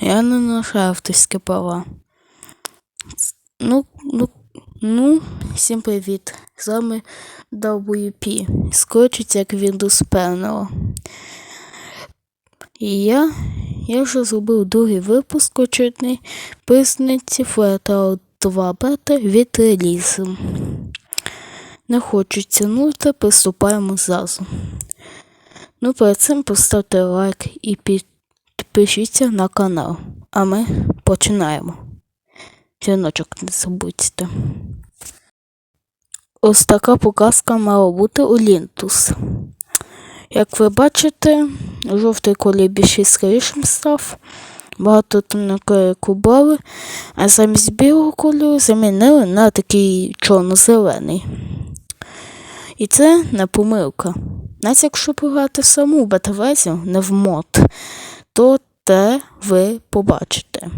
Я не ношу авторські права. Ну, ну, ну, всім привіт. З вами WP. Скорочиться як Windows певного. І я, я вже зробив другий випуск очередний писниці Flatout 2 бета від релізу. Не хочу тягнути, приступаємо зразу. Ну, перед цим поставте лайк і підпишіться на канал. А ми починаємо. Дзвіночок не забудьте. Ось така показка мала бути у Лінтус. Як ви бачите, жовтий колір більш яскравішим став. Багато тонкої кубали, а замість білого кольору замінили на такий чорно-зелений. І це не помилка. Навіть якщо пограти саму бета-версію, не в мод, то те ви побачите.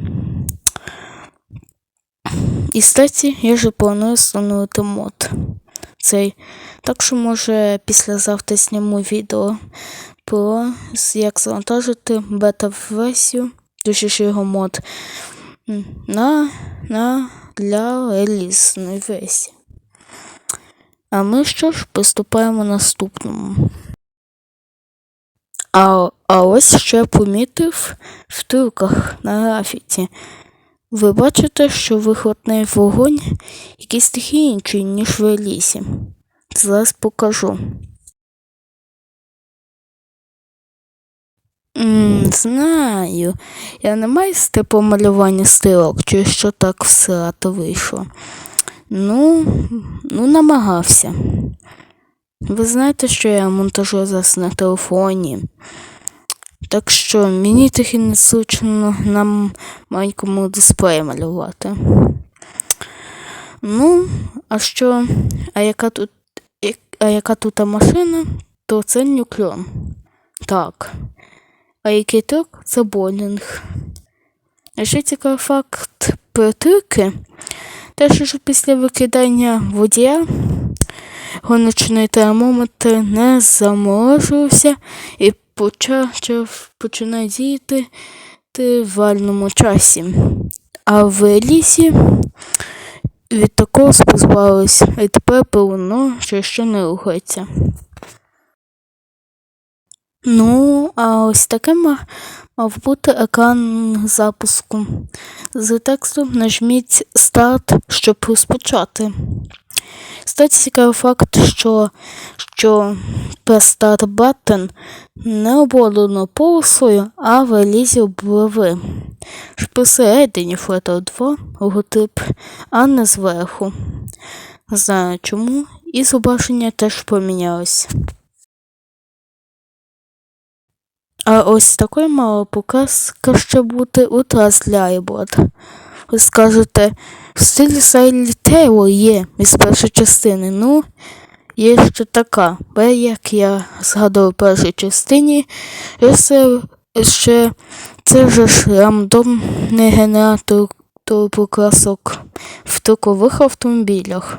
І статі, я вже планую встановити мод. Цей. Так що, може, післязавтра зніму відео про як завантажити бета-версію, точніше його мод на, на для релізної версії. А ми що ж приступаємо наступному. А, а ось що я помітив в тилках на графіті. Ви бачите, що вихлопний вогонь якийсь такий інший, ніж в Елісі. Зараз покажу. М, знаю, я не майстер по малюванню стилок, чи що так все вийшло. Ну, ну, намагався. Ви знаєте, що я монтажу зараз на телефоні. Так що мені таки не сучно на маленькому дисплеї малювати. Ну, а що, а яка тут а яка тут машина, то це нюкльон. Так. А який трюк це болінг. А ще цікавий факт про трюки, те, що після викидання водія гоночний термометр не заморожувався і почав починає діяти в вальному часі. А в лісі від такого спозбавились, і тепер воно що ще не рухається. Ну, а ось таке мав бути екран запуску. З текстом нажміть старт, щоб розпочати. Кстати, цікавий факт, що що Start Button не обладнано полосою, а в релізі обливи. Посередині фото 2 логотип, а не зверху. Не знаю чому, і зображення теж помінялось. А ось такою мала показка ще бути у Trust Ви скажете, в стилі Silent Tale є із першої частини. Ну, є ще така. Бо як я згадував в першій частині, це ще це же ж рандомний генератор покрасок в токових автомобілях.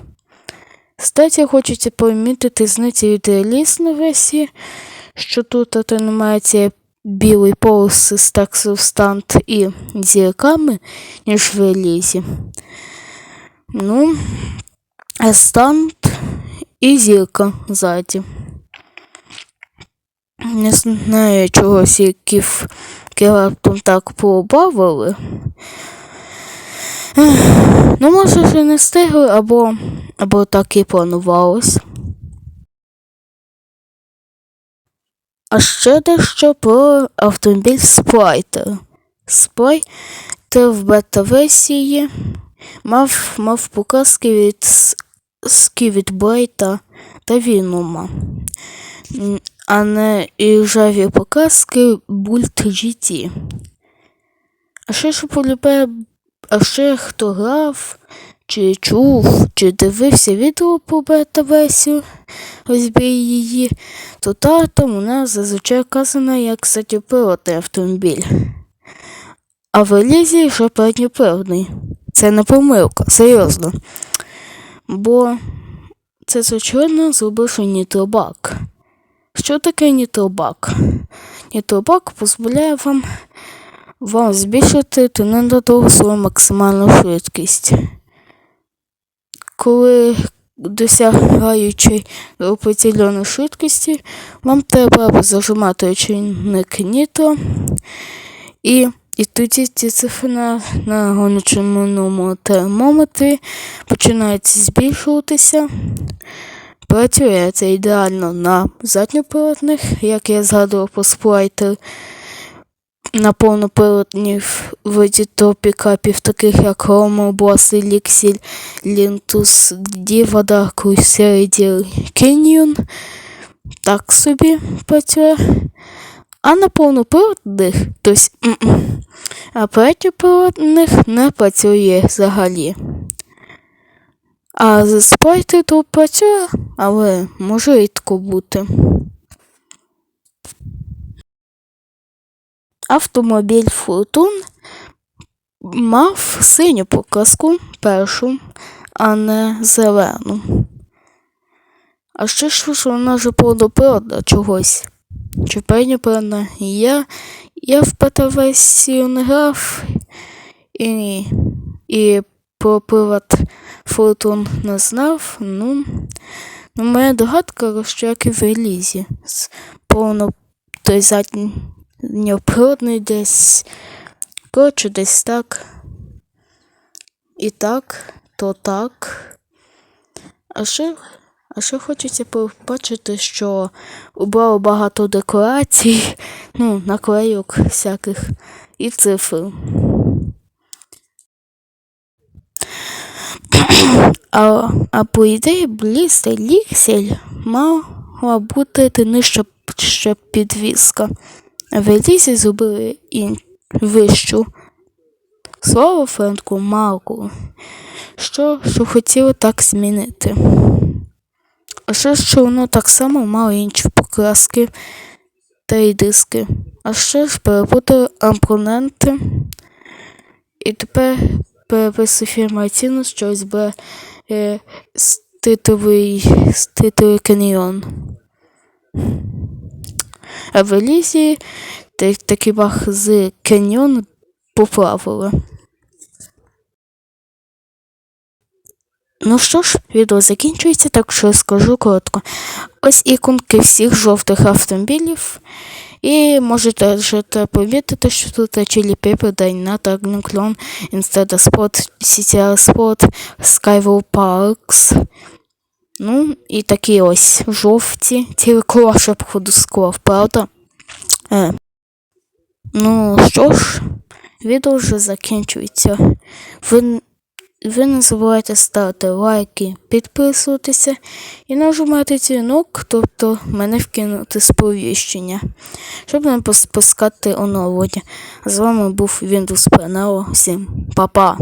Кстати, хочеться помітити знаці від релізної версії, що тут анімація білий полоси з текстовстант і зірками, ніж в релізі. Ну, стант і зірка ззаді. Не знаю, чого сірків раптом так побавили. Ну, може, вже не встигли, або, або так і планувалось. А ще дещо про автомобіль Спрайтер. Спрайтер в бета-версії мав мав показки від Сківітбайта та Вінума, а не і ржаві показки Бульт GT. А ще ж полюбе, а ще хто грав, чи чув, чи дивився відео про бета-версію, розбій її, то та там нас зазвичай вказано як задньоприводний автомобіль. А в релізі вже передньоприводний. Це не помилка, серйозно. Бо це звичайно зробивши нітробак. Що таке нітробак? нітрубак дозволяє вам, вам збільшити тоненадовго свою максимальну швидкість. Коли досягаючи определеної швидкості, вам треба зажимати очільник нітро і і тоді ці цифри на, гоночному термометрі починають збільшуватися. Працює це ідеально на задньоприводних, як я згадував по сплайтер, на повноприводних виді до пікапів, таких як Boss, Elixir, Lintus, Diva, Dark, Crusader, Canyon. Так собі працює. А на повноприводних, тобто, а передньоприводних не працює взагалі. А з спорту тут працює, але може рідко бути. Автомобіль Фортун мав синю показку першу, а не зелену. А ще ж вона вже повноприводна чогось. Чи передньоприводна? Я, я в бета-версію не грав і, і про привод Фортун не знав. Ну, ну моя догадка, що як і в релізі. Повно той задньоприводний десь. Коротше, десь так. І так, то так. А ще, а ще хочеться побачити, що убрало багато декорацій, ну, наклейок всяких і цифр. А а по ідеї блістер ліксель мала бути нижча ще підвіска. В Елізі зробили і вищу. Слово Френку Марку, що що хотіли так змінити. А ще що воно так само мало інші покраски та й диски. А ще ж перепутали абоненти. І тепер переписує фірма ціну щось б е, ститовий ститовий каньйон. А в Елізі такий бах з каньйон поплавили. Ну що ж, відео закінчується, так що скажу коротко. Ось іконки всіх жовтих автомобілів. І можете вже помітити, що тут Chili Pepper, Dynata, Clone, Instead Spot, CTR Spot, Skywall Parks. Ну, і такі ось жовті. Ці клаша, походу, склав, правда? Е. Ну що ж, відео вже закінчується. Ви ви не забувайте ставити лайки, підписуватися і нажимати дзвінок, тобто мене вкинути сповіщення, щоб не поспускати оновлення. З вами був Windows Panel. Всім па-па!